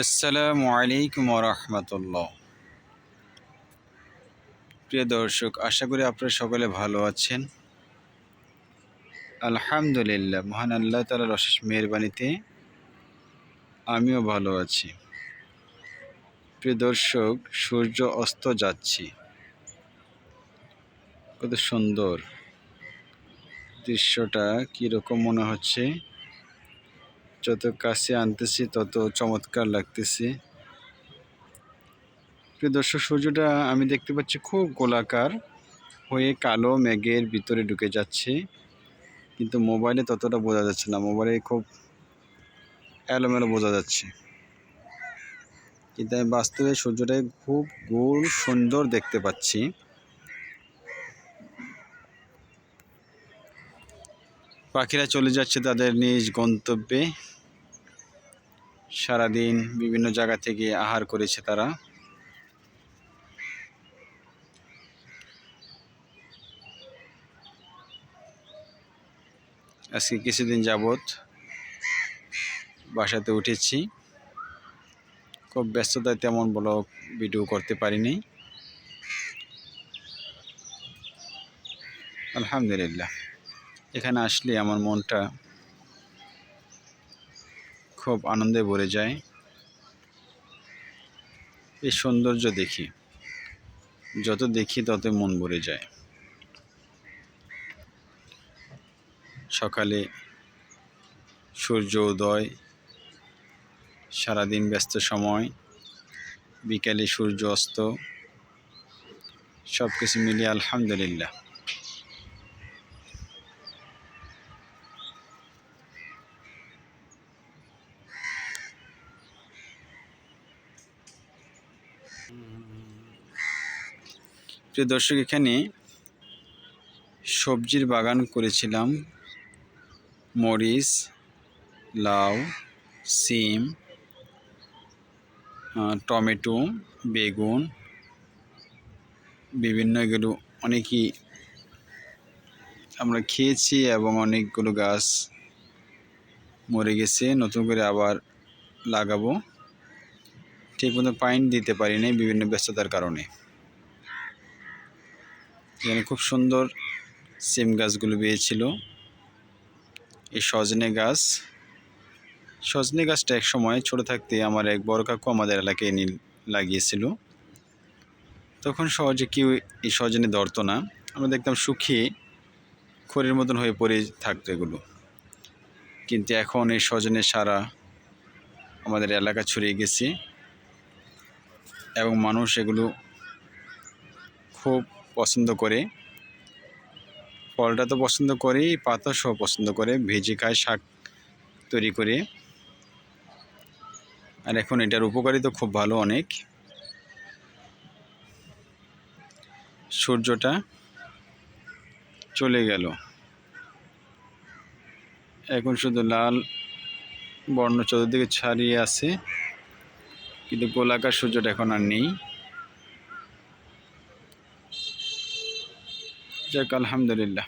আসসালামু আলাইকুম রহমতুল্লাহ। প্রিয় দর্শক, আশা করি আপনারা সকলে ভালো আছেন। আলহামদুলিল্লাহ, মহান আল্লাহ তালার অশেষ মেহরবানিতে আমিও ভালো আছি। প্রিয় দর্শক, সূর্য অস্ত যাচ্ছি। কত সুন্দর দৃশ্যটা, কীরকম মনে হচ্ছে? যত কাছে আনতেছি, তত চমৎকার লাগতেছে। প্রিয় দর্শক, সূর্যটা আমি দেখতে পাচ্ছি খুব গোলাকার হয়ে কালো মেঘের ভিতরে ঢুকে যাচ্ছে। কিন্তু মোবাইলে ততটা বোঝা যাচ্ছে না, মোবাইলে খুব এলোমেলো বোঝা যাচ্ছে। কিন্তু আমি বাস্তবে সূর্যটাকে খুব গোল সুন্দর দেখতে পাচ্ছি। পাখিরা চলে যাচ্ছে তাদের নিজ গন্তব্যে। সারাদিন বিভিন্ন জায়গা থেকে আহার করেছে তারা। আজকে কিছুদিন যাবৎ বাসাতে উঠেছি। খুব ব্যস্ততায় তেমন ব্লগ, ভিডিও করতে পারিনি। আলহামদুলিল্লাহ। এখানে আসলে আমার মনটা খুব আনন্দে ভরে যায়। এই সৌন্দর্য দেখি। যত দেখি তত মন ভরে যায়। সকালে সূর্য উদয়, সারাদিন ব্যস্ত সময়, বিকালে সূর্য অস্ত সব কিছু মিলিয়ে আলহামদুলিল্লাহ। প্রিয় দর্শক, এখানে সবজির বাগান করেছিলাম। মরিচ, লাউ, সিম টমেটো, বেগুন, বিভিন্ন এগুলো অনেকই আমরা খেয়েছি এবং অনেকগুলো গাছ মরে গেছে। নতুন করে আবার লাগাবো। ঠিক মতো পাইন দিতে পারি নাই বিভিন্ন ব্যস্ততার কারণে। এখানে খুব সুন্দর সিম গাছগুলো বেয়েছিল। এই সজনে গাছ। সজনে গাছটা এক সময় ছোট থাকতে আমার এক বড় কাকু আমাদের এলাকায় নীল, লাগিয়েছিল। তখন সহজে কেউ এই সজনে ধরতো না। আমরা দেখতাম শুকিয়ে খড়ির মতন হয়ে পড়ে থাকতো এগুলো। কিন্তু এখন এই সজনে সারা আমাদের এলাকা ছড়িয়ে গেছে। এবং মানুষ এগুলো খুব পছন্দ করে। ফলটা তো পছন্দ করেই, পাতা সহ পছন্দ করে। ভেজে খায়, শাক তৈরি করে। আর এখন এটার উপকারিতা খুব ভালো অনেক। সূর্যটা চলে গেল। এখন শুধু লাল বর্ণ চতুর্দিকে ছাড়িয়ে আছে। কিন্তু গোলাকার সূর্যটা এখন আর নেই। যাক আলহামদুলিল্লাহ।